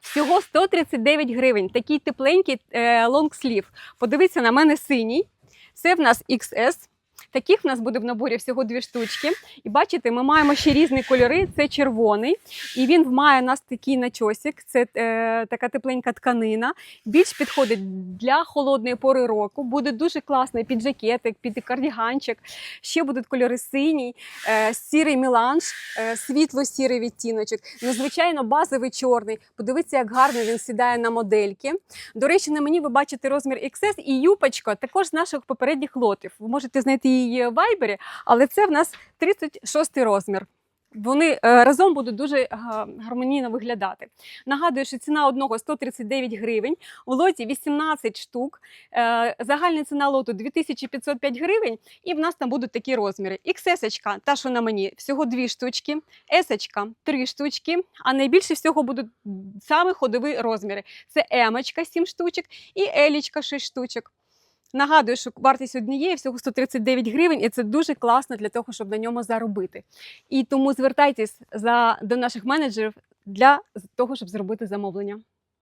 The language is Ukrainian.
Всього 139 гривень. Такий тепленький е, лонгслів. Подивіться на мене синій. Це в нас XS. Таких в нас буде в наборі всього дві штучки. І бачите, ми маємо ще різні кольори. Це червоний, і він має у нас такий начосик. Це е, така тепленька тканина. Більш підходить для холодної пори року. Буде дуже класний під жакетик, під кардіганчик. Ще будуть кольори синій, е, сірий меланж, е, світло-сірий відтіночок. Незвичайно базовий чорний. Подивіться, як гарно він сідає на модельки. До речі, на мені ви бачите розмір XS і юпочка також з наших попередніх лотів. Ви можете знайти її в вайбері, але це в нас 36 розмір. Вони е, разом будуть дуже гармонійно виглядати. Нагадую, що ціна одного 139 гривень, у лоті 18 штук. Е, Загальна ціна лоту 2505 гривень, і в нас там будуть такі розміри. XS, та що на мені, всього дві штучки, S – три штучки, а найбільше всього будуть саме ходові розміри. Це M 7 штучок і L 6 штучок. Нагадую, що вартість однієї всього 139 гривень, і це дуже класно для того, щоб на ньому заробити. І тому звертайтесь за, до наших менеджерів для того, щоб зробити замовлення.